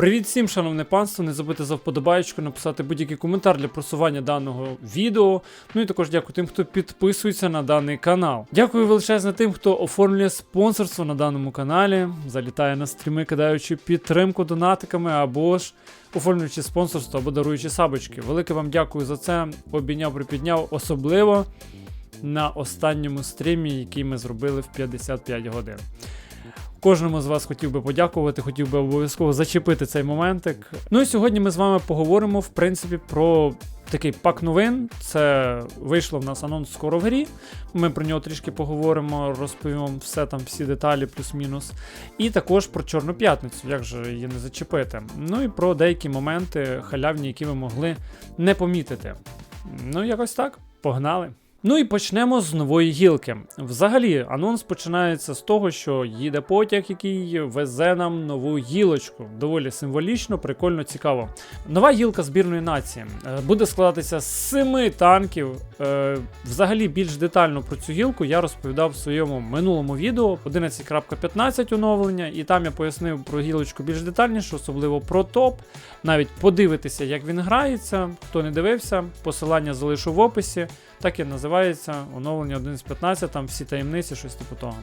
Привіт всім, шановне панство. Не забудьте за вподобаєчку, написати будь-який коментар для просування даного відео. Ну і також дякую тим, хто підписується на даний канал. Дякую величезно тим, хто оформлює спонсорство на даному каналі, залітає на стріми, кидаючи підтримку донатиками або ж оформлюючи спонсорство або даруючи сабочки. Велике вам дякую за це. Обійняв, припідняв, особливо на останньому стрімі, який ми зробили в 55 годин. Кожному з вас хотів би подякувати, хотів би обов'язково зачепити цей моментик. Ну і сьогодні ми з вами поговоримо, в принципі, про такий пак новин. Це вийшло в нас анонс скоро в грі. Ми про нього трішки поговоримо, розповімо все там, всі деталі, плюс-мінус. І також про Чорну п'ятницю, як же її не зачепити. Ну і про деякі моменти халявні, які ви могли не помітити. Ну, якось так. Погнали! Ну і почнемо з нової гілки. Взагалі, анонс починається з того, що їде потяг, який везе нам нову гілочку. Доволі символічно, прикольно, цікаво. Нова гілка збірної нації е, буде складатися з семи танків. Е, Взагалі, більш детально про цю гілку я розповідав в своєму минулому відео 11.15 оновлення, і там я пояснив про гілочку більш детальніше, особливо про топ. Навіть подивитися, як він грається. Хто не дивився, посилання залишу в описі. Так і називається оновлення 11.15, там всі таємниці, щось типу того.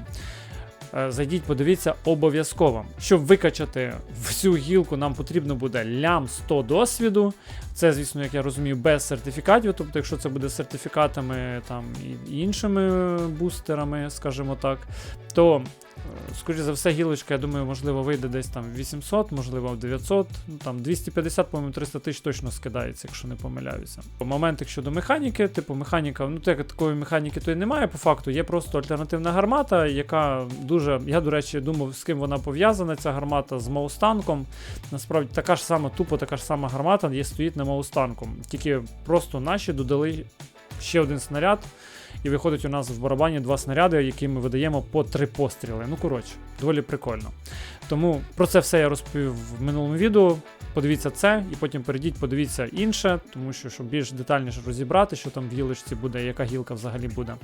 Е, Зайдіть, подивіться обов'язково. Щоб викачати всю гілку, нам потрібно буде лям 100 досвіду. Це, звісно, як я розумію, без сертифікатів. Тобто, якщо це буде з сертифікатами там і іншими бустерами, скажімо так, то, е, скоріше за все, гілочка, я думаю, можливо, вийде десь там 800, можливо, 900, ну там 250, по-моєму, 300 тисяч точно скидається, якщо не помиляюся. Моментик щодо механіки, типу механіка, ну так такої механіки то й немає по факту. Є просто альтернативна гармата, яка дуже. Я, до речі, думав, з ким вона пов'язана, ця гармата з Маустанком. Насправді така ж сама, тупо така ж сама гармата є стоїть на Маустанком. Тільки просто наші додали ще один снаряд. І виходить у нас в барабані два снаряди, які ми видаємо по три постріли. Ну, коротше, доволі прикольно. Тому про це все я розповів в минулому відео. Подивіться це, і потім перейдіть, подивіться інше, тому що щоб більш детальніше розібрати, що там в гілочці буде, яка гілка взагалі буде.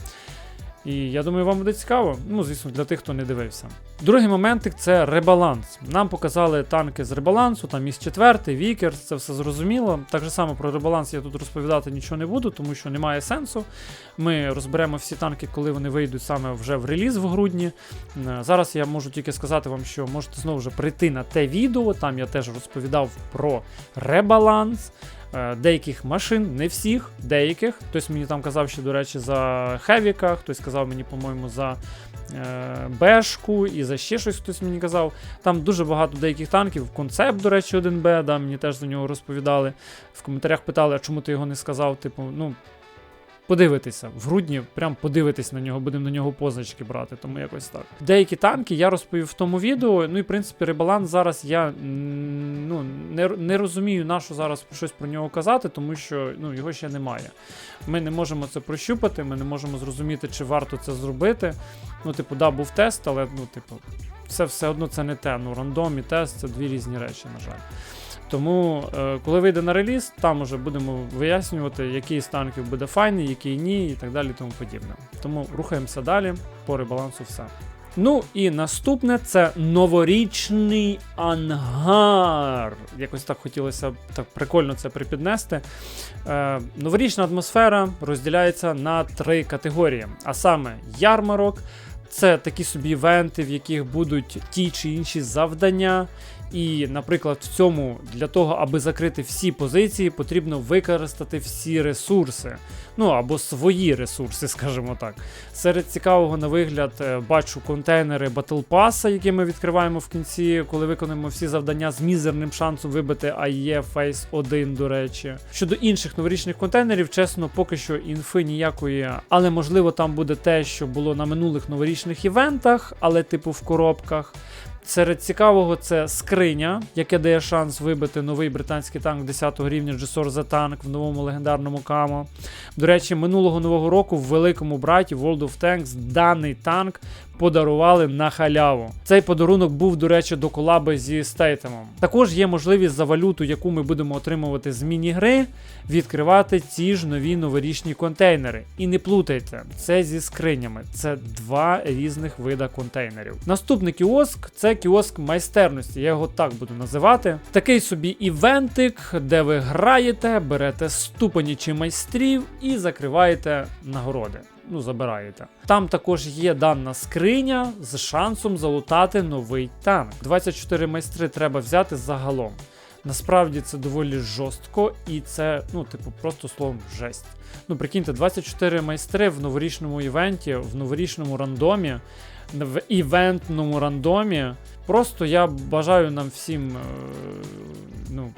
І я думаю, вам буде цікаво. Ну, звісно, для тих, хто не дивився. Другий моментик це ребаланс. Нам показали танки з ребалансу, там міс 4, Вікерс, це все зрозуміло. Так же само про ребаланс я тут розповідати нічого не буду, тому що немає сенсу. Ми розберемо всі танки, коли вони вийдуть саме вже в реліз в грудні. Е, Зараз я можу тільки сказати вам, що можете знову ж прийти на те відео. Там я теж розповідав про ребаланс. Е, Деяких машин, не всіх, деяких. Хтось мені там казав, що, до речі, за Хевіка, хтось казав мені, по-моєму, за е, Бешку і за ще щось хтось мені казав. Там дуже багато деяких танків. Концепт, до речі, 1Б, да, мені теж за нього розповідали. В коментарях питали, а чому ти його не сказав? Типу, ну. Подивитися в грудні, прям подивитись на нього, будемо на нього позначки брати, тому якось так. Деякі танки я розповів в тому відео. Ну і в принципі ребаланс зараз я ну, не, не розумію, на що зараз щось про нього казати, тому що ну, його ще немає. Ми не можемо це прощупати, ми не можемо зрозуміти, чи варто це зробити. Ну, типу, да, був тест, але ну, типу, це все одно це не те. Ну, рандом і тест це дві різні речі, на жаль. Тому, е, коли вийде на реліз, там уже будемо вияснювати, який з танків буде файний, який ні, і так далі, тому подібне. Тому рухаємося далі, по ребалансу все. Ну і наступне це новорічний ангар. Якось так хотілося так прикольно це припіднести. Е, новорічна атмосфера розділяється на три категорії: а саме ярмарок. Це такі собі івенти, в яких будуть ті чи інші завдання. І, наприклад, в цьому для того, аби закрити всі позиції, потрібно використати всі ресурси. Ну або свої ресурси, скажімо так. Серед цікавого на вигляд е, бачу контейнери Battle Pass, які ми відкриваємо в кінці, коли виконуємо всі завдання з мізерним шансом вибити AE Phase 1, до речі. Щодо інших новорічних контейнерів, чесно, поки що інфи ніякої, але можливо там буде те, що було на минулих новорічних івентах, але типу в коробках. Серед цікавого це скриня, яке дає шанс вибити новий британський танк 10 рівня Джесор за танк в новому легендарному камо. До речі, минулого нового року в великому браті World of Tanks даний танк подарували на халяву. Цей подарунок був, до речі, до колаби зі стейтемом. Також є можливість за валюту, яку ми будемо отримувати з міні-гри, відкривати ці ж нові новорічні контейнери. І не плутайте, це зі скринями. Це два різних вида контейнерів. Наступний кіоск це кіоск майстерності. Я його так буду називати. Такий собі івентик, де ви граєте, берете ступені чи майстрів і закриваєте нагороди. Ну, забираєте. Там також є дана скриня з шансом залутати новий танк. 24 майстри треба взяти загалом. Насправді це доволі жорстко, і це, ну, типу, просто словом жесть. Ну, прикиньте, 24 майстри в новорічному івенті, в новорічному рандомі, в івентному рандомі. Просто я бажаю нам всім. е, ну,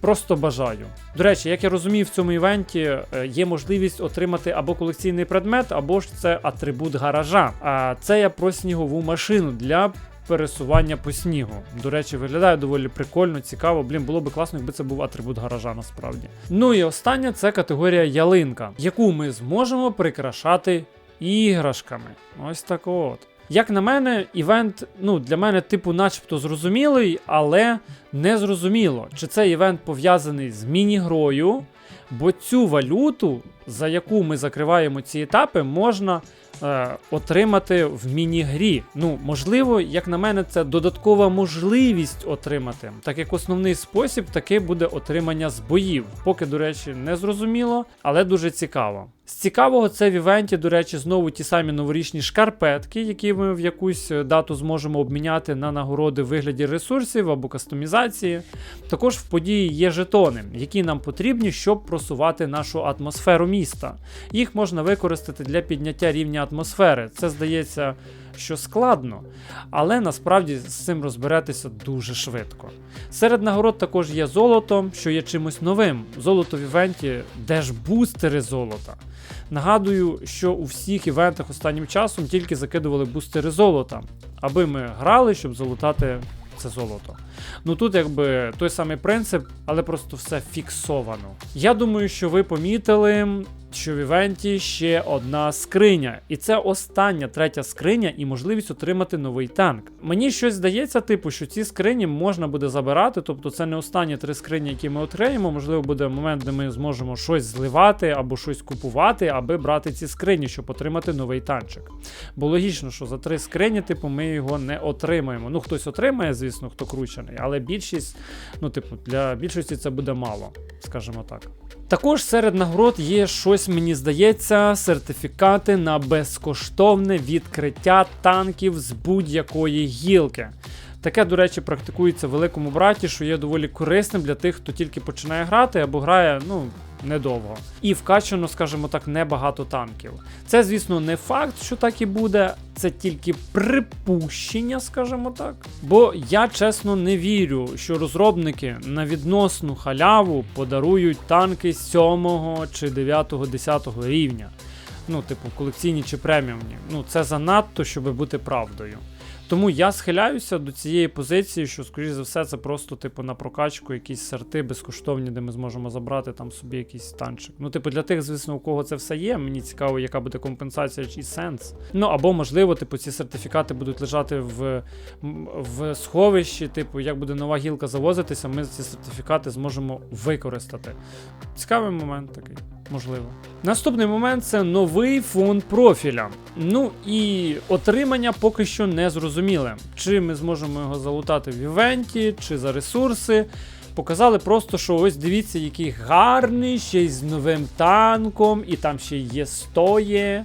Просто бажаю. До речі, як я розумію, в цьому івенті е, є можливість отримати або колекційний предмет, або ж це атрибут гаража. А це я про снігову машину для пересування по снігу. До речі, виглядає доволі прикольно, цікаво. Блін, було би класно, якби це був атрибут гаража насправді. Ну і остання це категорія ялинка, яку ми зможемо прикрашати іграшками. Ось так от. Як на мене, івент, ну, для мене, типу, начебто зрозумілий, але не зрозуміло, чи цей івент пов'язаний з міні-грою, бо цю валюту, за яку ми закриваємо ці етапи, можна е, отримати в міні-грі. Ну, можливо, як на мене, це додаткова можливість отримати. Так як основний спосіб таки буде отримання з боїв. Поки, до речі, не зрозуміло, але дуже цікаво. З цікавого, це в івенті, до речі, знову ті самі новорічні шкарпетки, які ми в якусь е, дату зможемо обміняти на нагороди в вигляді ресурсів або кастомізації. Також в події є жетони, які нам потрібні, щоб просувати нашу атмосферу міста. Їх можна використати для підняття рівня атмосфери. Це здається, що складно, але насправді з цим розберетеся дуже швидко. Серед нагород також є золото, що є чимось новим. Золото в івенті, де ж бустери золота. Нагадую, що у всіх івентах останнім часом тільки закидували бустери золота, аби ми грали, щоб залутати це золото. Ну тут якби той самий принцип, але просто все фіксовано. Я думаю, що ви помітили, що в івенті ще одна скриня, і це остання третя скриня і можливість отримати новий танк. Мені щось здається, типу, що ці скрині можна буде забирати, тобто це не останні три скрині, які ми отримаємо. Можливо, буде момент, де ми зможемо щось зливати або щось купувати, аби брати ці скрині, щоб отримати новий танчик. Бо логічно, що за три скрині, типу, ми його не отримаємо. Ну, хтось отримає, звісно, хто кручений, але більшість, ну, типу, для більшості це буде мало, скажімо так. Також серед нагород є щось, мені здається, сертифікати на безкоштовне відкриття танків з будь-якої гілки. Таке, до речі, практикується в великому браті, що є доволі корисним для тих, хто тільки починає грати або грає, ну. Недовго. І вкачано, скажімо так, небагато танків. Це, звісно, не факт, що так і буде, це тільки припущення, скажімо так. Бо я чесно не вірю, що розробники на відносну халяву подарують танки 7 чи 9, 10 рівня. Ну, типу, колекційні чи преміумні. Ну, це занадто, щоб бути правдою. Тому я схиляюся до цієї позиції, що, скоріш за все, це просто, типу, на прокачку якісь сорти безкоштовні, де ми зможемо забрати там собі якийсь танчик. Ну, типу, для тих, звісно, у кого це все є. Мені цікаво, яка буде компенсація чи сенс. Ну або, можливо, типу, ці сертифікати будуть лежати в, в сховищі, типу, як буде нова гілка завозитися, ми ці сертифікати зможемо використати. Цікавий момент такий. Можливо. Наступний момент це новий фон профіля. Ну і отримання поки що не зрозуміле. Чи ми зможемо його залутати в івенті, чи за ресурси. Показали просто, що ось дивіться, який гарний, ще й з новим танком, і там ще є стоє.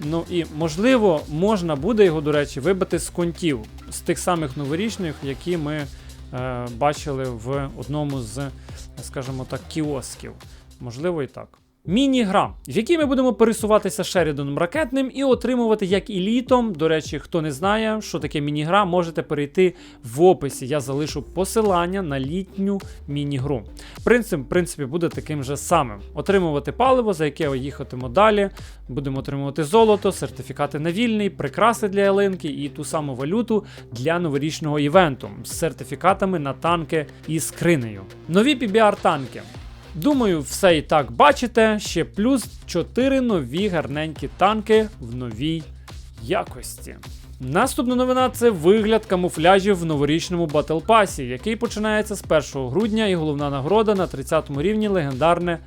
Ну і можливо, можна буде його, до речі, вибити з контів, з тих самих новорічних, які ми е, бачили в одному з, скажімо так, кіосків. Можливо, і так. Міні-гра, в якій ми будемо пересуватися Шерідоном ракетним і отримувати як і. До речі, хто не знає, що таке міні-гра, можете перейти в описі. Я залишу посилання на літню міні-гру. Принцип, в принципі, буде таким же самим: отримувати паливо, за яке їхатимо далі. Будемо отримувати золото, сертифікати на вільний, прикраси для ялинки і ту саму валюту для новорічного івенту з сертифікатами на танки і скринею. Нові PBR-танки. Думаю, все і так бачите. Ще плюс 4 нові гарненькі танки в новій якості. Наступна новина це вигляд камуфляжів в новорічному Pass, який починається з 1 грудня, і головна нагорода на 30 рівні легендарне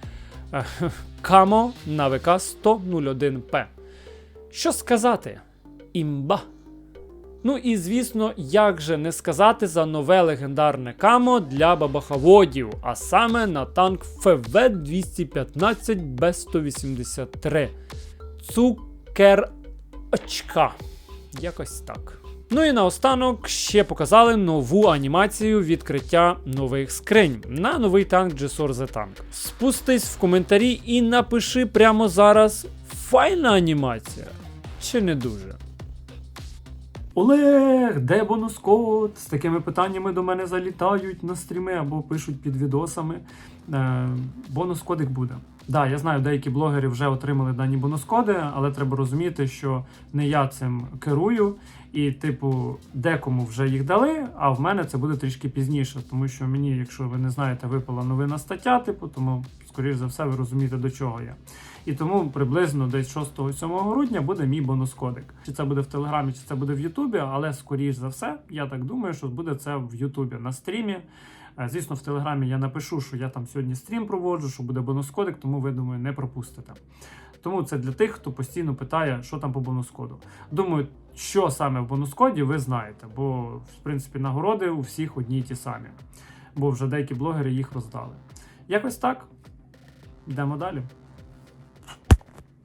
е, Камо на ВК 101П. Що сказати? Імба. Ну і звісно, як же не сказати за нове легендарне камо для бабахаводів, а саме на танк ФВ 215 Б183. Цукерочка. Якось так. Ну і наостанок ще показали нову анімацію відкриття нових скринь на новий танк GSOR The Tank. Спустись в коментарі і напиши прямо зараз файна анімація чи не дуже. Олег, де бонус-код? З такими питаннями до мене залітають на стріми або пишуть під відосами. Е, бонус-кодик буде. Да, я знаю, деякі блогери вже отримали дані бонус-коди, але треба розуміти, що не я цим керую, і, типу, декому вже їх дали, а в мене це буде трішки пізніше, тому що мені, якщо ви не знаєте, випала новина стаття, типу, тому, скоріш за все, ви розумієте, до чого я. І тому приблизно десь 6-7 грудня буде мій бонус-кодик. Чи це буде в Телеграмі, чи це буде в Ютубі, але скоріш за все, я так думаю, що буде це в Ютубі на стрімі. Е, Звісно, в Телеграмі я напишу, що я там сьогодні стрім проводжу, що буде бонус-кодик, тому ви думаю, не пропустите. Тому це для тих, хто постійно питає, що там по бонус-коду. Думаю, що саме в бонус-коді, ви знаєте, бо в принципі нагороди у всіх одні й ті самі. Бо вже деякі блогери їх роздали. Якось так. Йдемо далі.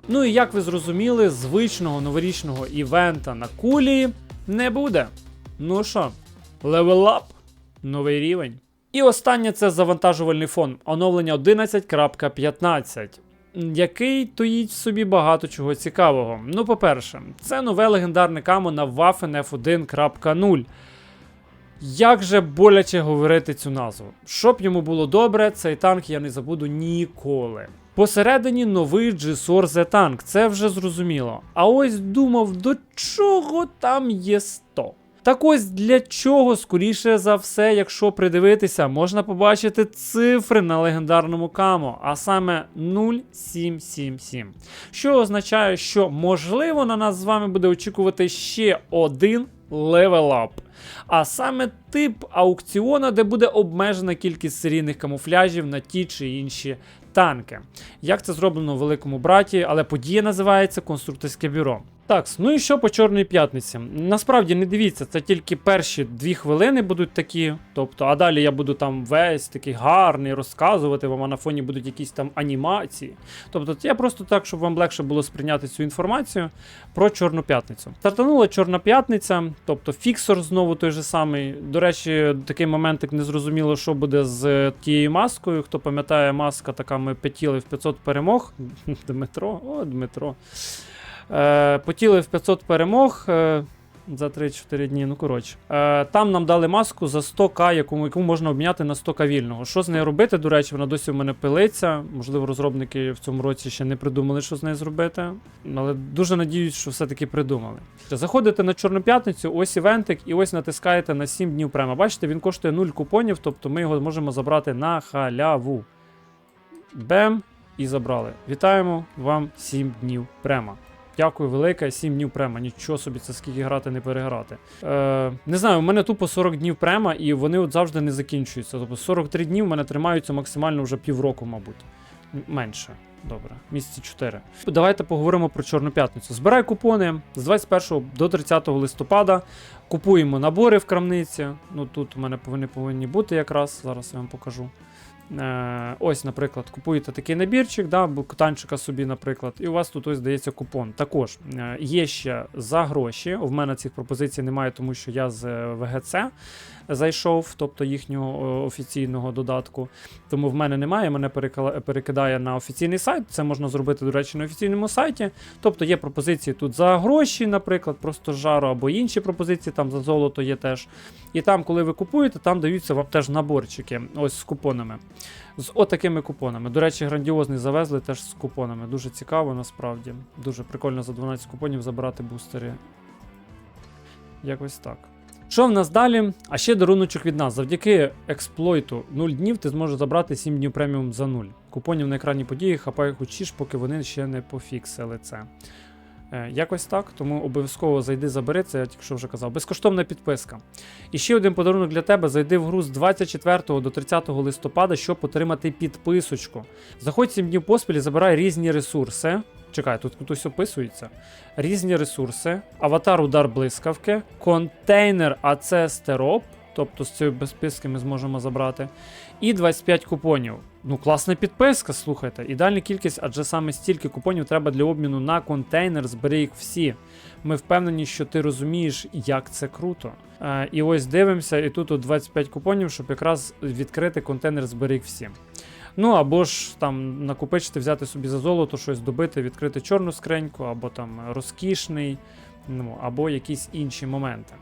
Ну і як ви зрозуміли, звичного новорічного івента на кулі не буде. Ну що, левел ап, новий рівень. І останнє це завантажувальний фон оновлення 11.15, який тоїть в собі багато чого цікавого. Ну, по-перше, це нове легендарне камо на Waffen F1.0. Як же боляче говорити цю назву. Щоб йому було добре, цей танк я не забуду ніколи. Посередині новий GSOR The Tank, це вже зрозуміло. А ось думав, до чого там є 100. Так ось для чого, скоріше за все, якщо придивитися, можна побачити цифри на легендарному камо, а саме 0777. Що означає, що можливо на нас з вами буде очікувати ще один левелап. А саме тип аукціона, де буде обмежена кількість серійних камуфляжів на ті чи інші танки. Як це зроблено у великому браті, але подія називається конструкторське бюро. Так, ну і що по Чорній п'ятниці? Насправді не дивіться, це тільки перші дві хвилини будуть такі. Тобто, а далі я буду там весь такий гарний розказувати вам, а на фоні будуть якісь там анімації. Тобто, я просто так, щоб вам легше було сприйняти цю інформацію про Чорну п'ятницю. Стартанула Чорна п'ятниця, тобто фіксор знову той же самий. До речі, такий моментик не зрозуміло, що буде з тією маскою. Хто пам'ятає, маска така ми п'ятіли в 500 перемог. Дмитро, о, Дмитро. Е, Потіли в 500 перемог е, за 3-4 дні. Ну, коротше. Е, там нам дали маску за 100к, яку, яку можна обміняти на 100к вільного. Що з нею робити? До речі, вона досі в мене пилиться. Можливо, розробники в цьому році ще не придумали, що з нею зробити. Але дуже надіюсь, що все-таки придумали. Заходите на Чорну п'ятницю, ось івентик, і ось натискаєте на 7 днів према. Бачите, він коштує 0 купонів, тобто ми його можемо забрати на халяву. Бем! І забрали. Вітаємо вам 7 днів према. Дякую велике, 7 днів према. Нічого собі, це скільки грати, не переграти. Е, не знаю, у мене тупо 40 днів према, і вони от завжди не закінчуються. Тобто 43 дні в мене тримаються максимально вже півроку, мабуть. Менше. Добре, місяці 4. Давайте поговоримо про Чорну п'ятницю. Збирай купони з 21 до 30 листопада. Купуємо набори в крамниці. Ну тут у мене повинні повинні бути якраз. Зараз я вам покажу. Е, ось, наприклад, купуєте такий набірчик, да, танчика собі, наприклад, і у вас тут ось здається купон. Також е, є ще за гроші. В мене цих пропозицій немає, тому що я з е, ВГЦ зайшов, тобто їхнього офіційного додатку. Тому в мене немає. Мене перекидає на офіційний сайт. Це можна зробити, до речі, на офіційному сайті. Тобто є пропозиції тут за гроші, наприклад, просто жару, або інші пропозиції, там за золото є теж. І там, коли ви купуєте, там даються вам теж наборчики ось з купонами. З отакими купонами. До речі, грандіозний завезли теж з купонами. Дуже цікаво, насправді. Дуже прикольно за 12 купонів забирати бустери. Якось так. Що в нас далі? А ще даруночок від нас. Завдяки експлойту 0 днів ти зможеш забрати 7 днів преміум за 0. Купонів на екрані події хапай хочеш, поки вони ще не пофіксили це. Е, Якось так, тому обов'язково зайди, забери це, я тільки що вже казав. Безкоштовна підписка. І ще один подарунок для тебе: зайди в гру з 24 до 30 листопада, щоб отримати підписочку. Заходь 7 днів поспіль і забирай різні ресурси. Чекай, тут хтось описується. Різні ресурси, аватар удар блискавки, контейнер АЦ стероп, тобто з цієї безписки ми зможемо забрати. І 25 купонів. Ну, класна підписка, слухайте. Ідеальна кількість, адже саме стільки купонів треба для обміну на контейнер, збери їх всі. Ми впевнені, що ти розумієш, як це круто. Е, і ось дивимося, і тут от 25 купонів, щоб якраз відкрити контейнер, збери їх всі. Ну або ж там накопичити, взяти собі за золото, щось добити, відкрити чорну скриньку, або там розкішний, ну, або якісь інші моменти.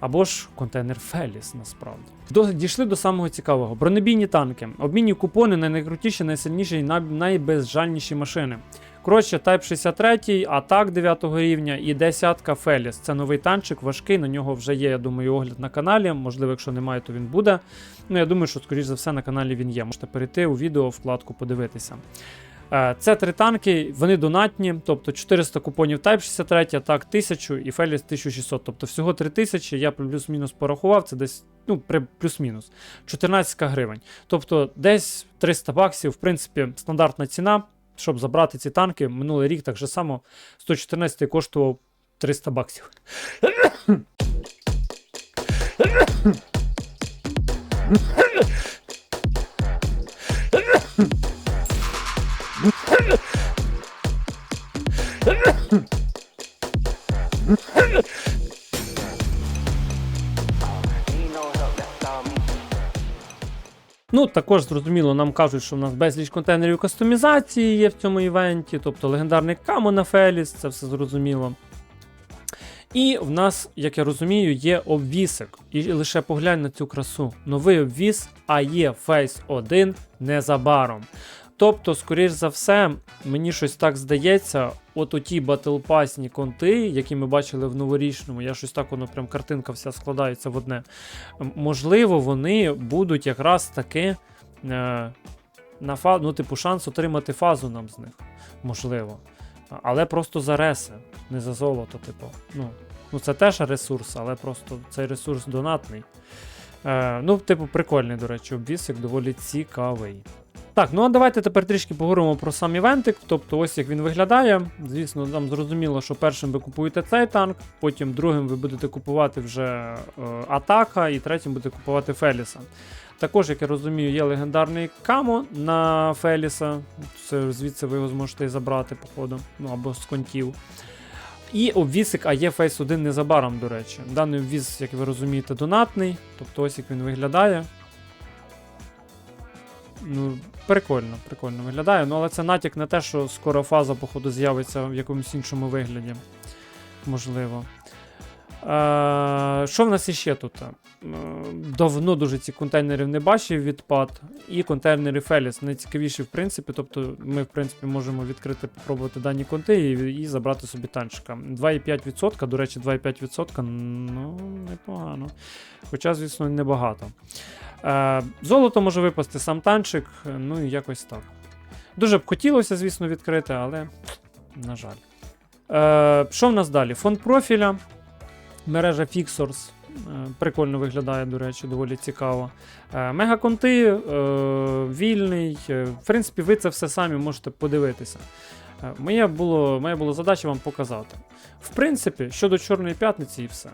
Або ж контейнер Феліс, насправді. Дійшли до самого цікавого. Бронебійні танки. Обмінні купони на найкрутіші, найсильніші і найбезжальніші машини. Коротше, Type 63, атак 9 рівня і десятка Феліс. Це новий танчик, важкий. На нього вже є, я думаю, огляд на каналі. Можливо, якщо немає, то він буде. Ну, я думаю, що, скоріш за все, на каналі він є. Можете перейти у відео, вкладку подивитися. Е, Це три танки, вони донатні, тобто 400 купонів Type 63, так 1000 і Феліс 1600. Тобто всього 3000, я плюс-мінус порахував, це десь ну, плюс-мінус 14 гривень. Тобто десь 300 баксів, в принципі, стандартна ціна, щоб забрати ці танки. Минулий рік так же само 114 коштував 300 баксів. Ну, також зрозуміло, нам кажуть, що в нас безліч контейнерів кастомізації є в цьому івенті, тобто легендарний камо на Феліс, це все зрозуміло. І в нас, як я розумію, є обвісик. І лише поглянь на цю красу. Новий обвіс AE Face 1 незабаром. Тобто, скоріш за все, мені щось так здається, от оті батлпасні конти, які ми бачили в новорічному, я щось так воно прям картинка вся складається в одне. Можливо, вони будуть якраз таки е, на фа... ну, типу, шанс отримати фазу нам з них. Можливо. Але просто за реси, не за золото, типу. Ну, ну це теж ресурс, але просто цей ресурс донатний. Е, ну, типу, прикольний, до речі, обвісик доволі цікавий. Так, ну а давайте тепер трішки поговоримо про сам івентик. Тобто, ось як він виглядає. Звісно, нам зрозуміло, що першим ви купуєте цей танк, потім другим ви будете купувати вже е, атака, і третім будете купувати Феліса. Також, як я розумію, є легендарний камо на Феліса. Це звідси ви його зможете і забрати, походу, ну або з контів. І обвісик AE Face 1 незабаром, до речі. Даний обвіз, як ви розумієте, донатний. Тобто ось як він виглядає. Ну, прикольно, прикольно виглядає. Ну, але це натяк на те, що скоро фаза, походу, з'явиться в якомусь іншому вигляді. Можливо. Е, що в нас іще тут? Е, давно дуже ці контейнерів не бачив відпад. І контейнери Феліс найцікавіші, в принципі. Тобто ми, в принципі, можемо відкрити, попробувати дані конти і, і забрати собі танчика. 2,5%, до речі, 2,5%, ну, непогано. Хоча, звісно, небагато. Е, золото може випасти сам танчик, ну і якось так. Дуже б хотілося, звісно, відкрити, але, на жаль. Е, що в нас далі? Фонд профіля, мережа Fixors. Е, Прикольно виглядає, до речі, доволі цікаво. Е, Мегаконти, е, вільний. В принципі, ви це все самі можете подивитися. Моє було, моя була задача вам показати. В принципі, щодо Чорної п'ятниці і все.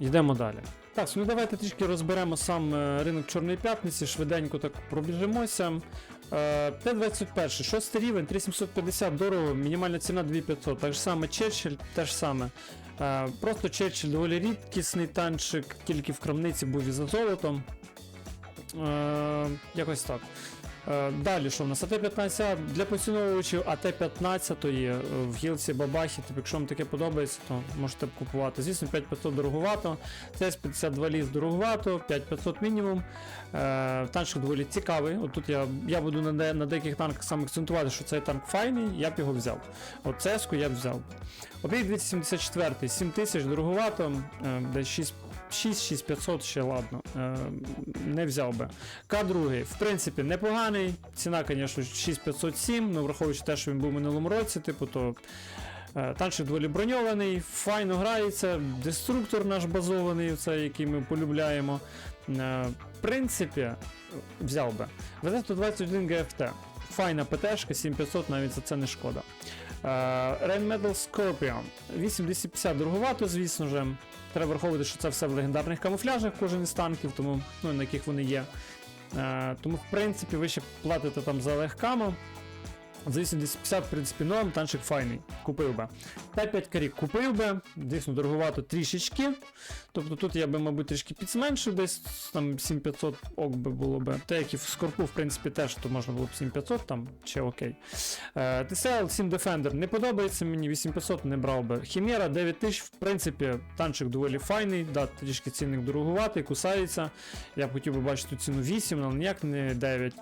Йдемо далі. Так, ну давайте трішки розберемо сам е, ринок Чорної п'ятниці, швиденько так пробіжимося. Е, Т-21, 6 рівень, 3750 дорого, мінімальна ціна 2500. Так саме Черчилль, те саме. Е, Просто Черчилль доволі рідкісний танчик, тільки в крамниці був і за золотом. Якось так. Е, Далі, що в нас? АТ-15 для поціновувачів АТ-15 е, в гілці Бабахі. Тобто, якщо вам таке подобається, то можете купувати. Звісно, 5500 дороговато. cs 52 ліс дороговато, 5500 мінімум. Е, Танчик доволі цікавий. От тут я, я буду на, на деяких танках саме акцентувати, що цей танк файний, я б його взяв. От цеску я б взяв. Об'єкт 274, 7000 дороговато, десь 6 6-6500 ще ладно. Е, не взяв би. К2, в принципі, непоганий. Ціна, звісно, 6507, ну враховуючи те, що він був в минулому році, типу, то Е, Танчик доволі броньований, файно грається, деструктор наш базований, цей, який ми полюбляємо. Е, В принципі, взяв би. ВЗ-121 GFT. Файна ПТшка, 7500, навіть за це не шкода. Rain Metal Scorpion. 8250 дороговато, звісно ж. Треба враховувати, що це все в легендарних камуфляжах, кожен із танків, тому, ну, на яких вони є. Е, тому, в принципі, ви ще платите там за легкамо. За 8050, в принципі, норм, танчик файний. Купив би. 5-5 карік купив би, дійсно дороговато трішечки. Тобто тут я би, мабуть, трішки підзменшив, десь там 7500 ок би було би. Те, як і в скорпу, в принципі, теж то можна було б 7500 там, чи окей. Е, TCL 7 Defender не подобається мені, 8500 не брав би. Хімера 9000, в принципі, танчик доволі файний, да, трішки цінник дороговатий, кусається. Я б хотів би бачити ціну 8, але ніяк не 9.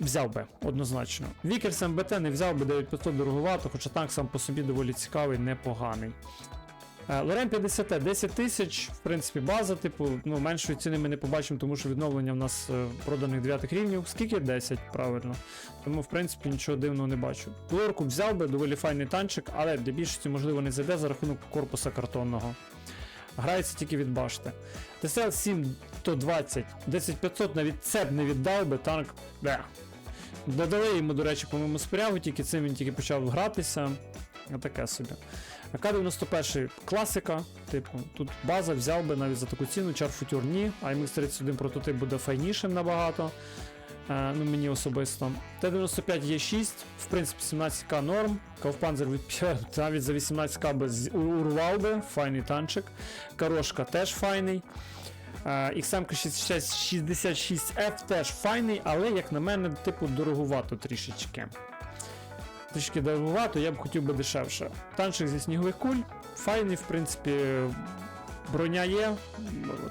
Взяв би, однозначно. Вікерс МБТ не взяв би 9500 дороговато, хоча танк сам по собі доволі цікавий, непоганий. Е, Лорен 50 10 тисяч, в принципі, база, типу, ну, меншої ціни ми не побачимо, тому що відновлення в нас е, проданих 9 рівнів. Скільки? 10, правильно. Тому, в принципі, нічого дивного не бачу. Лорку взяв би, доволі файний танчик, але для більшості, можливо, не зайде за рахунок корпуса картонного. Грається тільки від башти. ТСЛ 7 120, 10500 навіть це б не віддав би, танк. Бе. Додали йому, до речі, по-моєму, спрягу, тільки цим він тільки почав гратися. Таке собі. К-91 класика, типу, тут база взяв би навіть за таку ціну, чар футюр ні, IMX 31 прототип буде файнішим набагато. Е, ну, мені особисто. Т-95 є 6, в принципі, 17к норм. Кавпанзер від навіть за 18к би з- урвав би, файний танчик. Карошка теж файний. XM 66F теж файний, але, як на мене, типу, дороговато трішечки. Трішки дороговато, я б хотів би дешевше. Танчик зі снігових куль, файний, в принципі, броня є,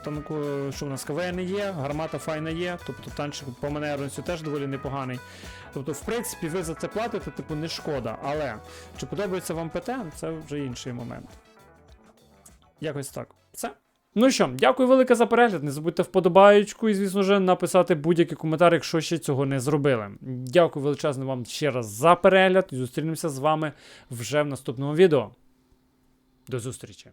танку, що в нас КВН є, гармата файна є, тобто танчик по маневреності теж доволі непоганий. Тобто, в принципі, ви за це платите, типу, не шкода. Але чи подобається вам ПТ, це вже інший момент. Якось так. Все. Ну що, дякую велике за перегляд. Не забудьте вподобаєчку і, звісно ж, написати будь-який коментар, якщо ще цього не зробили. Дякую величезно вам ще раз за перегляд зустрінемося з вами вже в наступному відео. До зустрічі!